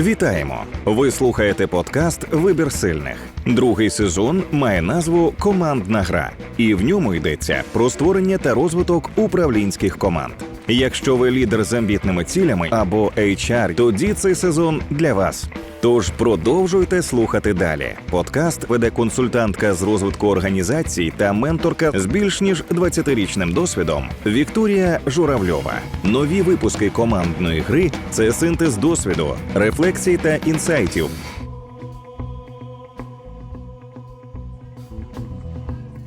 Вітаємо! Ви слухаєте подкаст Вибір сильних. Другий сезон має назву Командна гра, і в ньому йдеться про створення та розвиток управлінських команд. Якщо ви лідер з амбітними цілями або HR, тоді цей сезон для вас. Тож продовжуйте слухати далі. Подкаст веде консультантка з розвитку організацій та менторка з більш ніж 20-річним досвідом Вікторія Журавльова. Нові випуски командної гри це синтез досвіду, рефлексій та інсайтів.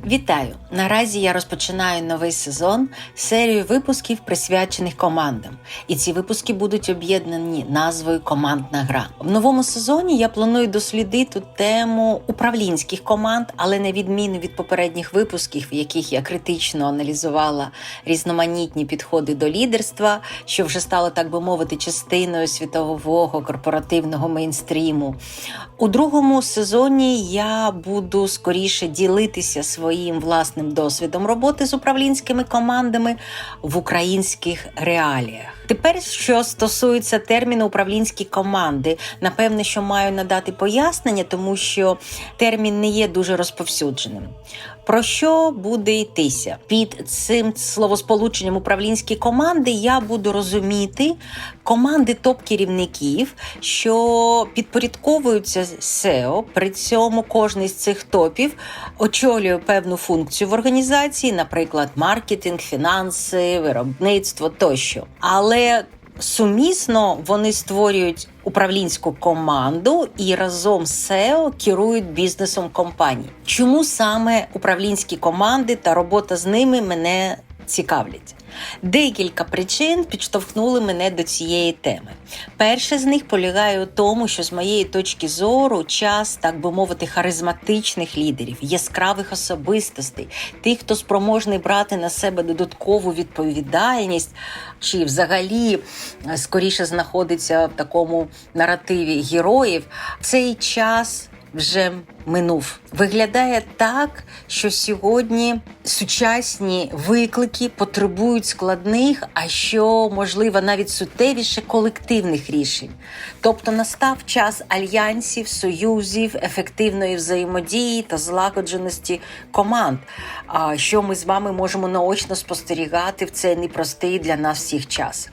Вітаю! Наразі я розпочинаю новий сезон серію випусків, присвячених командам. І ці випуски будуть об'єднані назвою Командна гра. В новому сезоні я планую дослідити тему управлінських команд, але на відміну від попередніх випусків, в яких я критично аналізувала різноманітні підходи до лідерства, що вже стало, так би мовити, частиною світового корпоративного мейнстріму. У другому сезоні я буду скоріше ділитися своїм власним досвідом роботи з управлінськими командами в українських реаліях. Тепер, що стосується терміну управлінські команди, напевне, що маю надати пояснення, тому що термін не є дуже розповсюдженим. Про що буде йтися? Під цим словосполученням управлінські команди я буду розуміти команди топ-керівників, що підпорядковуються SEO, При цьому кожний з цих топів очолює певну функцію в організації, наприклад, маркетинг, фінанси, виробництво тощо. Але Сумісно вони створюють управлінську команду і разом з SEO керують бізнесом компанії. Чому саме управлінські команди та робота з ними мене цікавлять? Декілька причин підштовхнули мене до цієї теми. Перше з них полягає у тому, що з моєї точки зору час, так би мовити, харизматичних лідерів, яскравих особистостей, тих, хто спроможний брати на себе додаткову відповідальність, чи взагалі е, скоріше знаходиться в такому наративі героїв, цей час вже минув. Виглядає так, що сьогодні сучасні виклики потребують складних, а що можливо навіть суттєвіше колективних рішень. Тобто настав час альянсів, союзів, ефективної взаємодії та злагодженості команд, що ми з вами можемо наочно спостерігати в цей непростий для нас всіх час.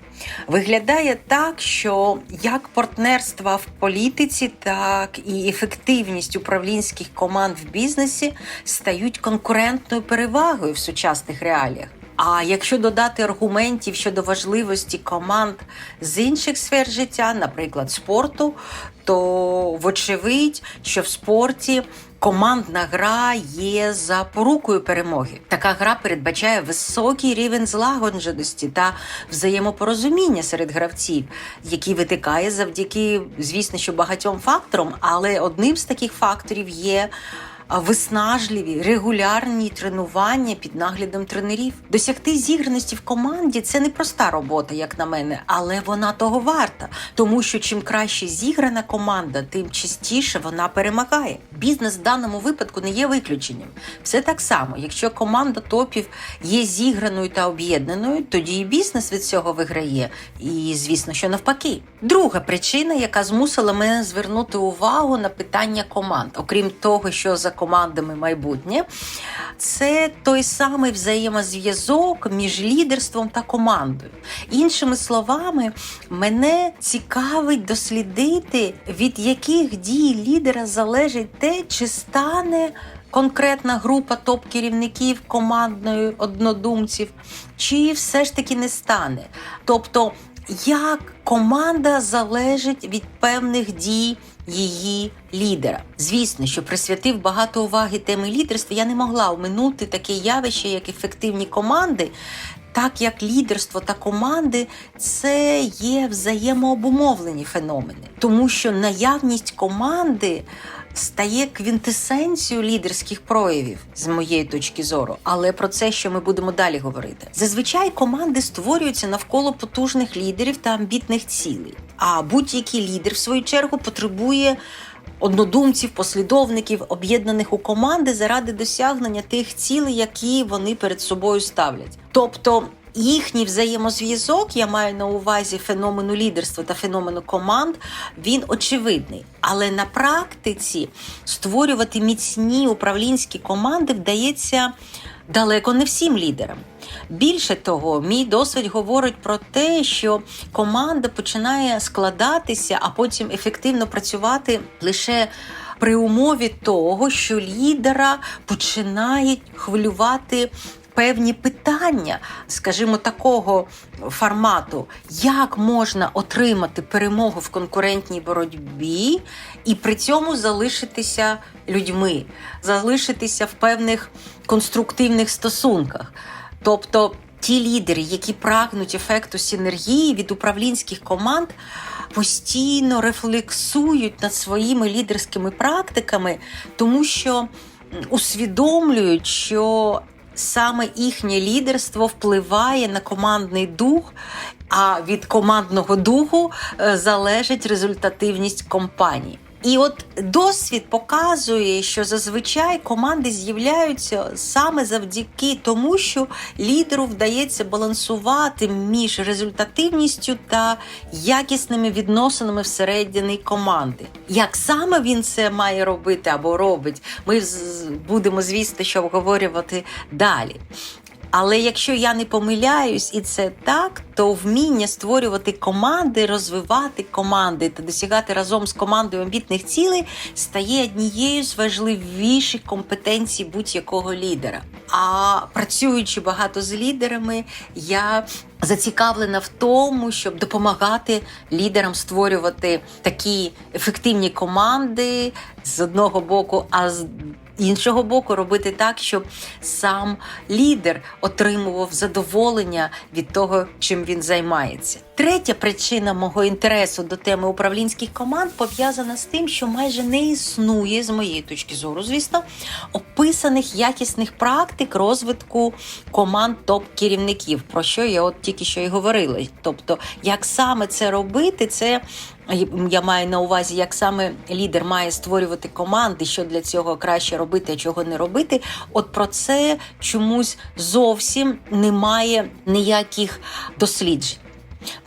Виглядає так, що як партнерства в політиці, так і ефективність управлінських команд в бізнесі стають конкурентною перевагою в сучасних реаліях. А якщо додати аргументів щодо важливості команд з інших сфер життя, наприклад, спорту, то вочевидь, що в спорті командна гра є запорукою перемоги. Така гра передбачає високий рівень злагодженості та взаємопорозуміння серед гравців, який витикає завдяки, звісно, що багатьом факторам, але одним з таких факторів є виснажливі регулярні тренування під наглядом тренерів. Досягти зіграності в команді це не проста робота, як на мене, але вона того варта, тому що чим краще зіграна команда, тим частіше вона перемагає. Бізнес в даному випадку не є виключенням. Все так само, якщо команда топів є зіграною та об'єднаною, тоді і бізнес від цього виграє. І звісно, що навпаки. Друга причина, яка змусила мене звернути увагу на питання команд, окрім того, що за командами майбутнє, це той самий взаємозв'язок між лідерством та командою. Іншими словами, мене цікавить дослідити, від яких дій лідера залежить те, чи стане. Конкретна група топ-керівників командною однодумців, чи все ж таки не стане. Тобто, як команда залежить від певних дій її лідера. Звісно, що присвятив багато уваги теми лідерства, я не могла оминути таке явище, як ефективні команди. Так як лідерство та команди це є взаємообумовлені феномени, тому що наявність команди стає квінтесенцією лідерських проявів з моєї точки зору, але про це що ми будемо далі говорити. Зазвичай команди створюються навколо потужних лідерів та амбітних цілей. А будь-який лідер, в свою чергу, потребує однодумців, послідовників, об'єднаних у команди заради досягнення тих цілей, які вони перед собою ставлять. Тобто їхній взаємозв'язок, я маю на увазі феномену лідерства та феномену команд, він очевидний. Але на практиці створювати міцні управлінські команди вдається далеко не всім лідерам. Більше того, мій досвід говорить про те, що команда починає складатися, а потім ефективно працювати лише при умові того, що лідера починають хвилювати. Певні питання, скажімо, такого формату, як можна отримати перемогу в конкурентній боротьбі і при цьому залишитися людьми, залишитися в певних конструктивних стосунках. Тобто ті лідери, які прагнуть ефекту синергії від управлінських команд, постійно рефлексують над своїми лідерськими практиками, тому що усвідомлюють, що саме їхнє лідерство впливає на командний дух. А від командного духу е, залежить результативність компанії. І от досвід показує, що зазвичай команди з'являються саме завдяки тому, що лідеру вдається балансувати між результативністю та якісними відносинами всередині команди. Як саме він це має робити або робить, ми будемо, звісно, що обговорювати далі. Але якщо я не помиляюсь, і це так, то вміння створювати команди, розвивати команди та досягати разом з командою амбітних цілей стає однією з важливіших компетенцій будь-якого лідера. А працюючи багато з лідерами, я зацікавлена в тому, щоб допомагати лідерам створювати такі ефективні команди з одного боку, а з іншого боку, робити так, щоб сам лідер отримував задоволення від того, чим він займається. Третя причина мого інтересу до теми управлінських команд пов'язана з тим, що майже не існує, з моєї точки зору, звісно, описаних якісних практик розвитку команд топ-керівників, про що я от тільки що й говорила. Тобто, як саме це робити, це я маю на увазі, як саме лідер має створювати команди, що для цього краще робити, а чого не робити. От про це чомусь зовсім немає ніяких досліджень.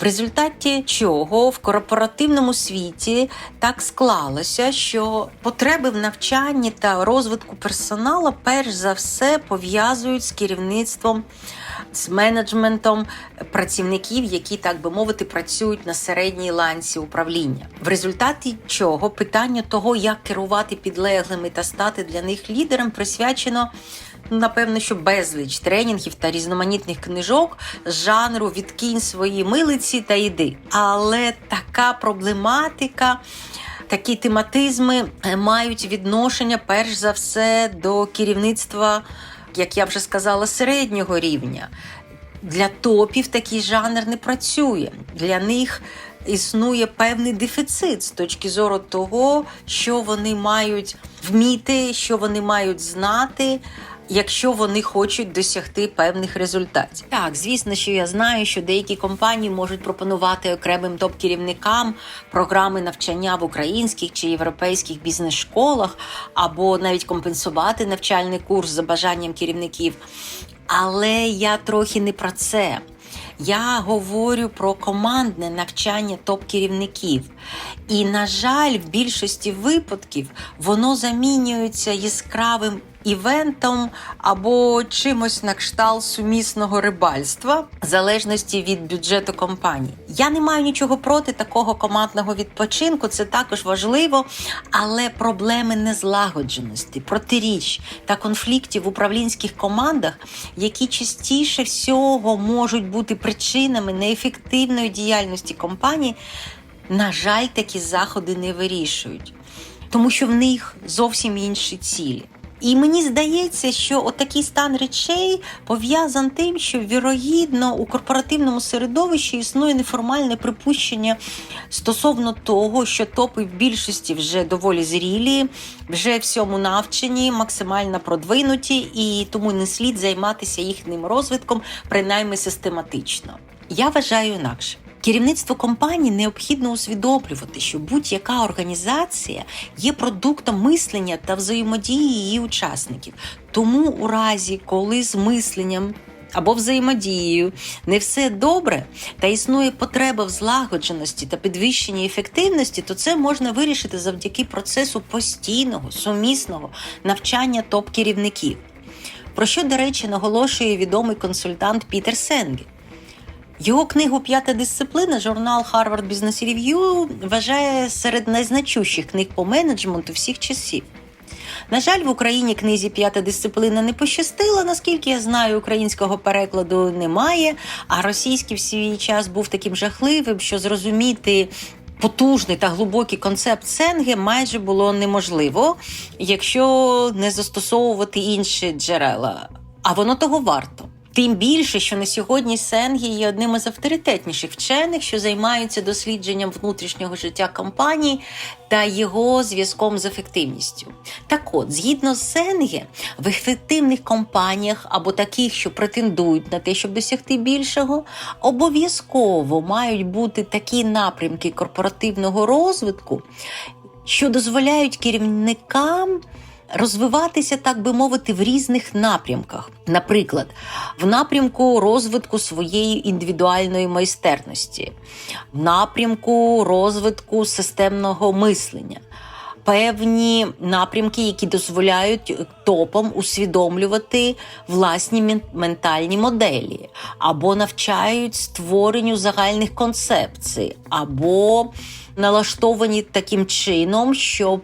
В результаті чого в корпоративному світі так склалося, що потреби в навчанні та розвитку персоналу перш за все пов'язують з керівництвом, з менеджментом працівників, які, так би мовити, працюють на середній ланці управління. В результаті чого питання того, як керувати підлеглими та стати для них лідером, присвячено. Напевно, що безліч тренінгів та різноманітних книжок з жанру відкинь свої милиці та йди. Але така проблематика, такі тематизми е, мають відношення перш за все до керівництва, як я вже сказала, середнього рівня. Для топів такий жанр не працює. Для них існує певний дефіцит з точки зору того, що вони мають вміти, що вони мають знати. Якщо вони хочуть досягти певних результатів, так звісно, що я знаю, що деякі компанії можуть пропонувати окремим топ-керівникам програми навчання в українських чи європейських бізнес-школах, або навіть компенсувати навчальний курс за бажанням керівників. Але я трохи не про це. Я говорю про командне навчання топ-керівників. І, на жаль, в більшості випадків воно замінюється яскравим івентом або чимось на кшталт сумісного рибальства, в залежності від бюджету компанії. Я не маю нічого проти такого командного відпочинку, це також важливо, але проблеми незлагодженості, протиріч та конфліктів в управлінських командах, які частіше всього можуть бути причинами неефективної діяльності компанії, на жаль, такі заходи не вирішують, тому що в них зовсім інші цілі. І мені здається, що отакий стан речей пов'язан тим, що вірогідно у корпоративному середовищі існує неформальне припущення стосовно того, що топи в більшості вже доволі зрілі, вже всьому навчені, максимально продвинуті, і тому не слід займатися їхнім розвитком, принаймні систематично. Я вважаю інакше. Керівництво компанії необхідно усвідомлювати, що будь-яка організація є продуктом мислення та взаємодії її учасників. Тому, у разі, коли з мисленням або взаємодією не все добре, та існує потреба в злагодженості та підвищенні ефективності, то це можна вирішити завдяки процесу постійного, сумісного навчання топ-керівників. Про що, до речі, наголошує відомий консультант Пітер Сенгі. Його книгу П'ята дисциплина журнал Harvard Business Review вважає серед найзначущих книг по менеджменту всіх часів. На жаль, в Україні книзі п'ята дисциплина не пощастила, наскільки я знаю, українського перекладу немає, а російський в свій час був таким жахливим, що зрозуміти. Потужний та глибокий концепт Сенге майже було неможливо, якщо не застосовувати інші джерела. А воно того варто. Тим більше, що на сьогодні Сенгі є одним із авторитетніших вчених, що займаються дослідженням внутрішнього життя компаній та його зв'язком з ефективністю. Так от, згідно з Сенге, в ефективних компаніях або таких, що претендують на те, щоб досягти більшого, обов'язково мають бути такі напрямки корпоративного розвитку, що дозволяють керівникам розвиватися, так би мовити, в різних напрямках. Наприклад, в напрямку розвитку своєї індивідуальної майстерності, в напрямку розвитку системного мислення. Певні напрямки, які дозволяють топам усвідомлювати власні ментальні моделі, або навчають створенню загальних концепцій, або налаштовані таким чином, щоб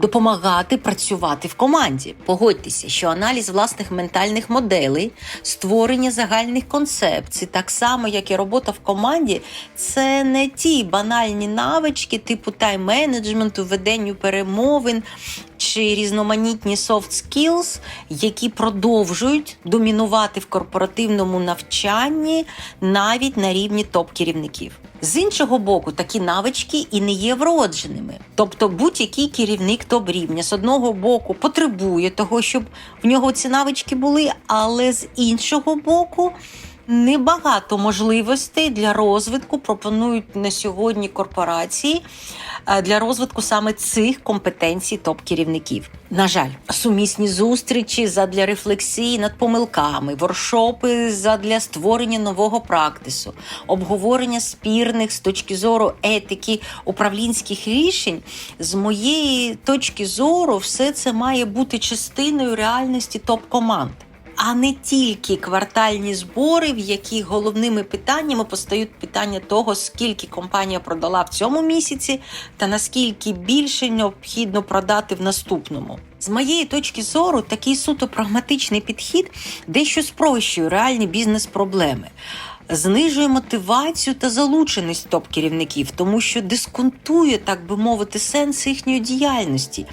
допомагати працювати в команді. Погодьтеся, що аналіз власних ментальних моделей, створення загальних концепцій, так само як і робота в команді, це не ті банальні навички типу тайм-менеджменту, веденню перемовин. Чи різноманітні soft skills, які продовжують домінувати в корпоративному навчанні навіть на рівні топ-керівників. З іншого боку, такі навички і не є вродженими. Тобто будь-який керівник топ-рівня з одного боку потребує того, щоб в нього ці навички були, але з іншого боку. Небагато можливостей для розвитку пропонують на сьогодні корпорації е, для розвитку саме цих компетенцій топ-керівників. На жаль, сумісні зустрічі задля рефлексії над помилками, воршопи задля створення нового практису, обговорення спірних з точки зору етики управлінських рішень. З моєї точки зору, все це має бути частиною реальності топ-команд а не тільки квартальні збори, в яких головними питаннями постають питання того, скільки компанія продала в цьому місяці, та наскільки більше необхідно продати в наступному. З моєї точки зору, такий суто прагматичний підхід дещо спрощує реальні бізнес-проблеми. Знижує мотивацію та залученість топ-керівників, тому що дисконтує, так би мовити, сенс їхньої діяльності,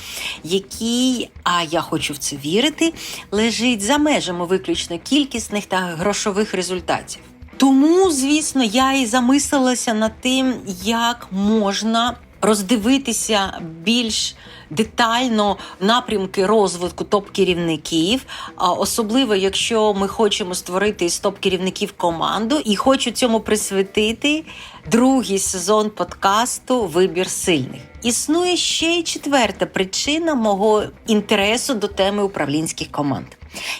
який, а я хочу в це вірити, лежить за межами виключно кількісних та грошових результатів. Тому, звісно, я і замислилася над тим, як можна роздивитися більш детально напрямки розвитку топ-керівників, особливо якщо ми хочемо створити із топ-керівників команду, і хочу цьому присвятити другий сезон подкасту Вибір сильних. Існує ще й четверта причина мого інтересу до теми управлінських команд.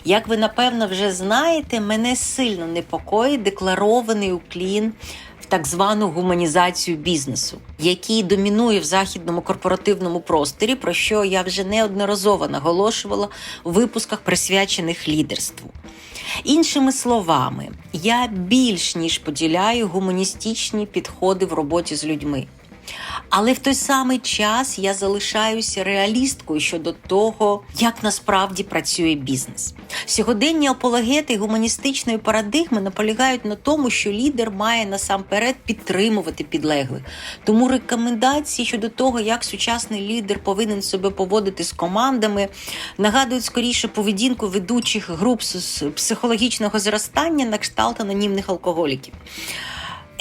Як ви напевно вже знаєте, мене сильно непокоїть декларований уклін так звану гуманізацію бізнесу, який домінує в західному корпоративному просторі, про що я вже неодноразово наголошувала у випусках, присвячених лідерству. Іншими словами, я більш ніж поділяю гуманістичні підходи в роботі з людьми. Але в той самий час я залишаюся реалісткою щодо того, як насправді працює бізнес. Сьогодення апологети гуманістичної парадигми наполягають на тому, що лідер має насамперед підтримувати підлеглих. Тому рекомендації щодо того, як сучасний лідер повинен себе поводити з командами, нагадують скоріше поведінку ведучих груп з психологічного зростання на кшталт анонімних алкоголіків.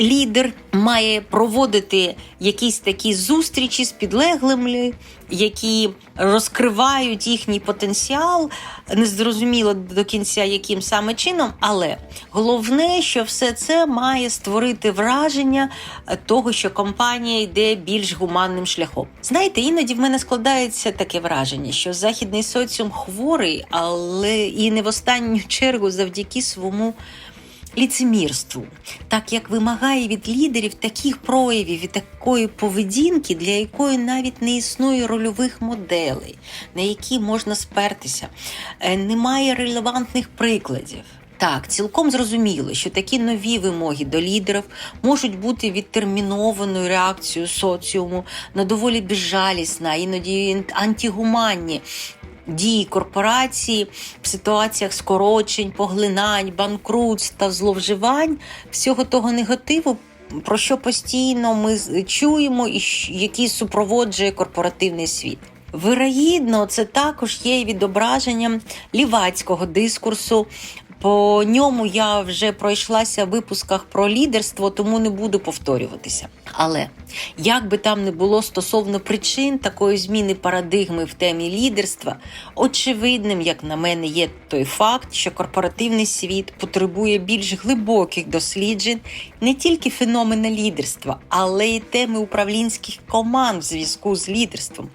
Лідер має проводити якісь такі зустрічі з підлеглими, які розкривають їхній потенціал, незрозуміло до кінця, яким саме чином, але головне, що все це має створити враження того, що компанія йде більш гуманним шляхом. Знаєте, іноді в мене складається таке враження, що західний соціум хворий, але і не в останню чергу завдяки своєму ліцемірству, так як вимагає від лідерів таких проявів і такої поведінки, для якої навіть не існує рольових моделей, на які можна спертися, Е, немає релевантних прикладів. Так, цілком зрозуміло, що такі нові вимоги до лідерів можуть бути відтермінованою реакцією соціуму на доволі безжалісна, іноді антигуманні дії корпорації в ситуаціях скорочень, поглинань, банкрутств та зловживань, всього того негативу. Про що постійно ми чуємо, і який супроводжує корпоративний світ. Вирогідно, це також є відображенням лівацького дискурсу. По ньому я вже пройшлася в випусках про лідерство, тому не буду повторюватися. Але як би там не було стосовно причин такої зміни парадигми в темі лідерства, очевидним, як на мене, є той факт, що корпоративний світ потребує більш глибоких досліджень не тільки феномена лідерства, але й теми управлінських команд в зв'язку з лідерством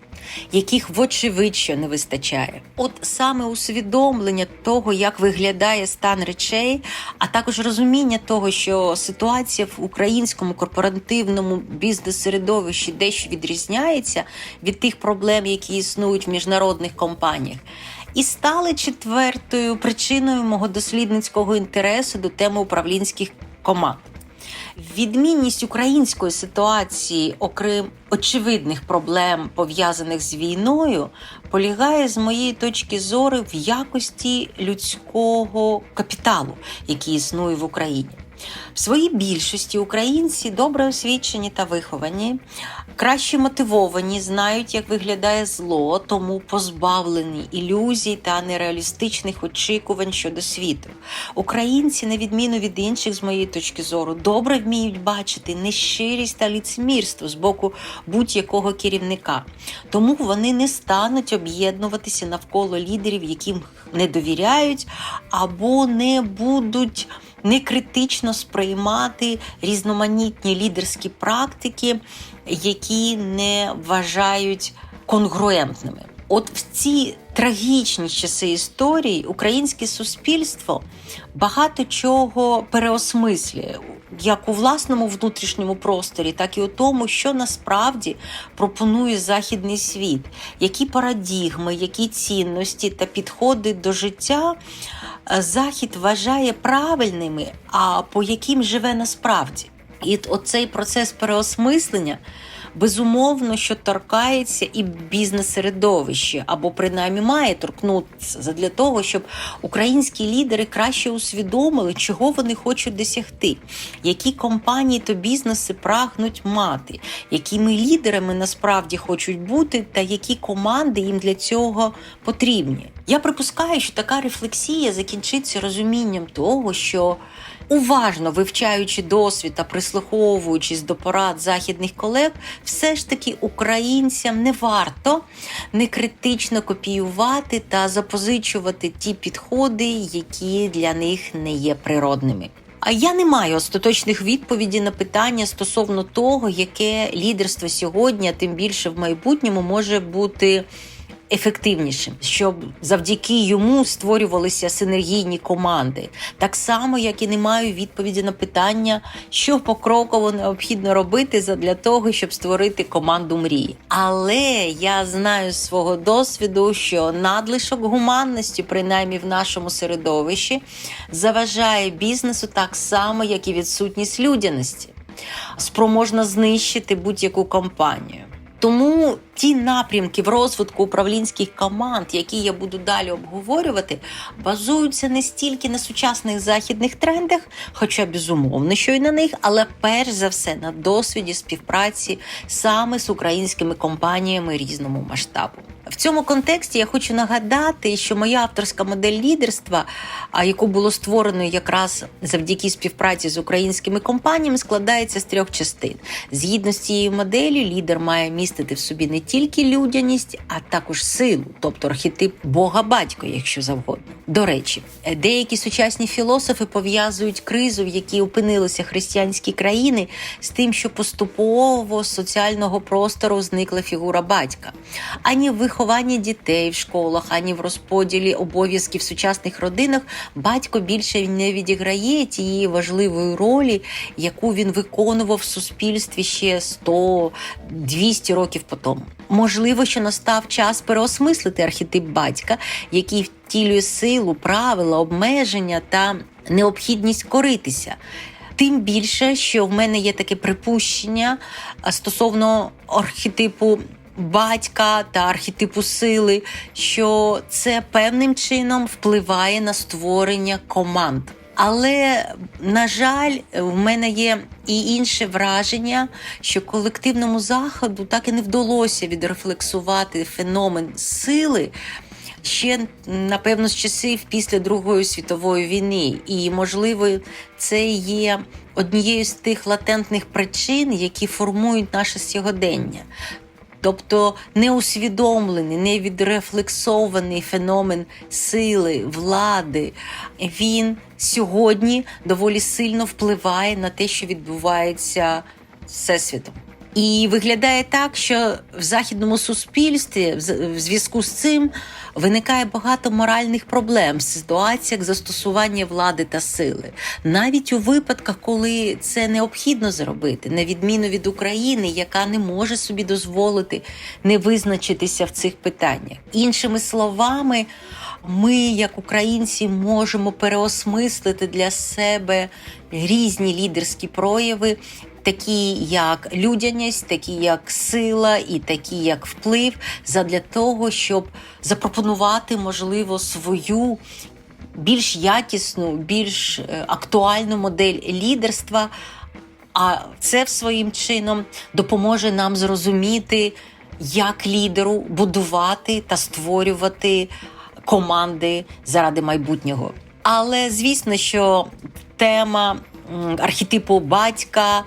яких вочевидь що не вистачає. От саме усвідомлення того, як виглядає стан речей, а також розуміння того, що ситуація в українському корпоративному бізнес-середовищі дещо відрізняється від тих проблем, які існують в міжнародних компаніях. І стали четвертою причиною мого дослідницького інтересу до теми управлінських команд. Відмінність української ситуації, окрім очевидних проблем, пов'язаних з війною, полягає з моєї точки зору в якості людського капіталу, який існує в Україні. В своїй більшості українці добре освічені та виховані, краще мотивовані, знають, як виглядає зло, тому позбавлені ілюзій та нереалістичних очікувань щодо світу. Українці, на відміну від інших, з моєї точки зору, добре вміють бачити нещирість та лицемірство з боку будь-якого керівника. Тому вони не стануть об'єднуватися навколо лідерів, яким не довіряють, або не будуть некритично сприймати різноманітні лідерські практики, які не вважають конгруентними. От в ці трагічні часи історії українське суспільство багато чого переосмислює. Як у власному внутрішньому просторі, так і у тому, що насправді пропонує західний світ, які парадігми, які цінності та підходи до життя е, Захід вважає правильними, а по яким живе насправді. І оцей процес переосмислення безумовно, що торкається і бізнес-середовище, або принаймні має торкнутися задля того, щоб українські лідери краще усвідомили, чого вони хочуть досягти, які компанії та бізнеси прагнуть мати, якими лідерами насправді хочуть бути, та які команди їм для цього потрібні. Я припускаю, що така рефлексія закінчиться розумінням того, що уважно вивчаючи досвід та прислуховуючись до порад західних колег, все ж таки українцям не варто некритично копіювати та запозичувати ті підходи, які для них не є природними. А я не маю остаточних відповідей на питання стосовно того, яке лідерство сьогодні, а тим більше в майбутньому, може бути ефективнішим, щоб завдяки йому створювалися синергійні команди, так само як і не маю відповіді на питання, що покроково необхідно робити для того, щоб створити команду мрії. Але я знаю з свого досвіду, що надлишок гуманності, принаймні в нашому середовищі, заважає бізнесу так само, як і відсутність людяності, спроможна знищити будь-яку компанію. Тому ті напрямки в розвитку управлінських команд, які я буду далі обговорювати, базуються не стільки на сучасних західних трендах, хоча безумовно, що й на них, але перш за все на досвіді співпраці саме з українськими компаніями різному масштабу. В цьому контексті я хочу нагадати, що моя авторська модель лідерства, яку було створено якраз завдяки співпраці з українськими компаніями, складається з трьох частин. Згідно з цією моделлю, лідер має містити в собі не тільки людяність, а також силу, тобто архетип Бога батько, якщо завгодно. До речі, деякі сучасні філософи пов'язують кризу, в якій опинилися християнські країни, з тим, що поступово з соціального простору зникла фігура батька. Ані в вихованні дітей в школах, ані в розподілі обов'язків в сучасних родинах батько більше не відіграє тієї важливої ролі, яку він виконував в суспільстві ще 100-200 років по тому. Можливо, що настав час переосмислити архетип батька, який втілює силу, правила, обмеження та необхідність коритися. Тим більше, що в мене є таке припущення стосовно архетипу батька та архетипу сили, що це певним чином впливає на створення команд. Але на жаль, в мене є і інше враження, що колективному заходу так і не вдалося відрефлексувати феномен сили ще напевно з часів після Другої світової війни. І, можливо, це є однією з тих латентних причин, які формують наше сьогодення. Тобто неусвідомлений, невідрефлексований феномен сили, влади, він сьогодні доволі сильно впливає на те, що відбувається всесвітом. І виглядає так, що в західному суспільстві в зв'язку з цим виникає багато моральних проблем в ситуаціях застосування влади та сили, навіть у випадках, коли це необхідно зробити, на відміну від України, яка не може собі дозволити не визначитися в цих питаннях. Іншими словами, ми, як українці, можемо переосмислити для себе різні лідерські прояви такі як людяність, такі як сила і такі як вплив, задля того, щоб запропонувати, можливо, свою більш якісну, більш е, актуальну модель лідерства. А це в своїм чином допоможе нам зрозуміти, як лідеру будувати та створювати команди заради майбутнього. Але звісно, що тема архетипу батька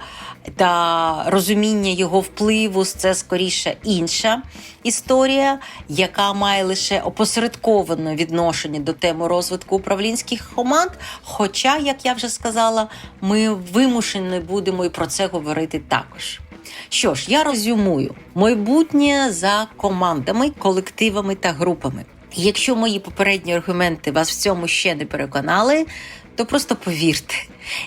та розуміння його впливу це скоріше інша історія, яка має лише опосередковане відношення до теми розвитку управлінських команд. Хоча, як я вже сказала, ми вимушені будемо і про це говорити також. Що ж, я резюмую майбутнє за командами, колективами та групами. Якщо мої попередні аргументи вас в цьому ще не переконали, то просто повірте,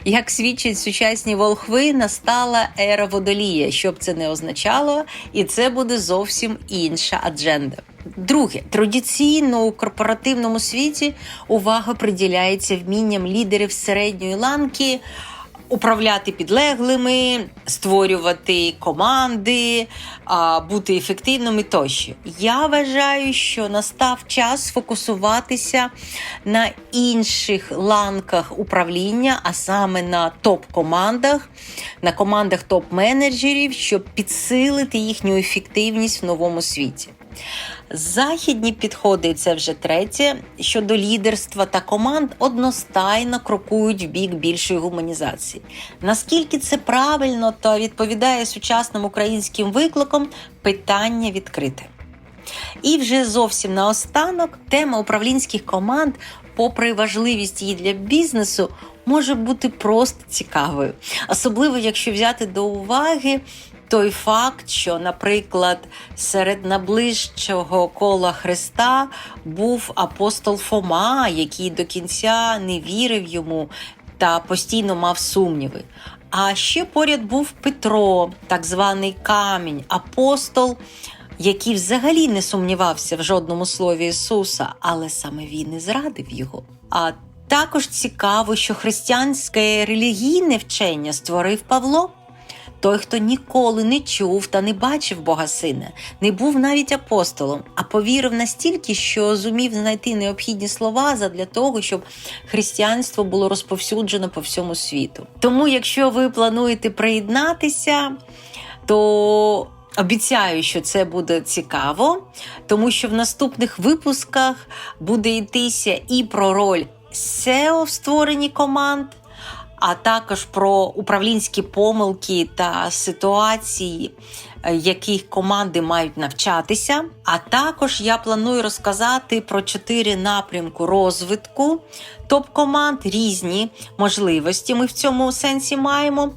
як свідчать сучасні волхви, настала ера водолія, що б це не означало, і це буде зовсім інша адженда. Друге, традиційно у корпоративному світі увага приділяється вмінням лідерів середньої ланки управляти підлеглими, створювати команди, бути ефективними тощо. Я вважаю, що настав час фокусуватися на інших ланках управління, а саме на топ-командах, на командах топ-менеджерів, щоб підсилити їхню ефективність в новому світі. Західні підходи, це вже третє, щодо лідерства та команд одностайно крокують в бік більшої гуманізації. Наскільки це правильно та відповідає сучасним українським викликам, питання відкрите. І вже зовсім наостанок тема управлінських команд, попри важливість її для бізнесу, може бути просто цікавою, особливо якщо взяти до уваги той факт, що, наприклад, серед наближчого кола Христа був апостол Фома, який до кінця не вірив йому та постійно мав сумніви. А ще поряд був Петро, так званий камінь, апостол, який взагалі не сумнівався в жодному слові Ісуса, але саме він і зрадив його. А також цікаво, що християнське релігійне вчення створив Павло. Той, хто ніколи не чув та не бачив Бога Сина, не був навіть апостолом, а повірив настільки, що зумів знайти необхідні слова задля того, щоб християнство було розповсюджено по всьому світу. Тому, якщо ви плануєте приєднатися, то обіцяю, що це буде цікаво, тому що в наступних випусках буде йтися і про роль SEO в створенні команд, а також про управлінські помилки та ситуації, е, яких команди мають навчатися. А також я планую розказати про чотири напрямку розвитку топ-команд, різні можливості ми в цьому сенсі маємо.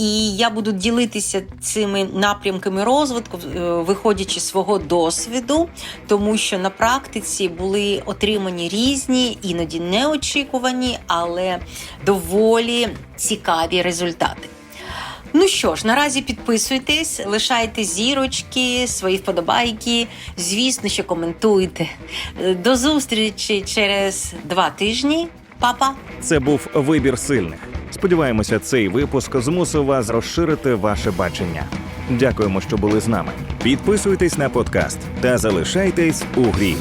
І я буду ділитися цими напрямками розвитку, е, виходячи з свого досвіду, тому що на практиці були отримані різні, іноді неочікувані, але доволі цікаві результати. Ну що ж, наразі підписуйтесь, лишайте зірочки, свої вподобайки. Звісно, що коментуйте. Е, До зустрічі через два тижні. Па-па! Це був вибір сильних. Сподіваємося, цей випуск змусив вас розширити ваше бачення. Дякуємо, що були з нами. Підписуйтесь на подкаст та залишайтесь у грі.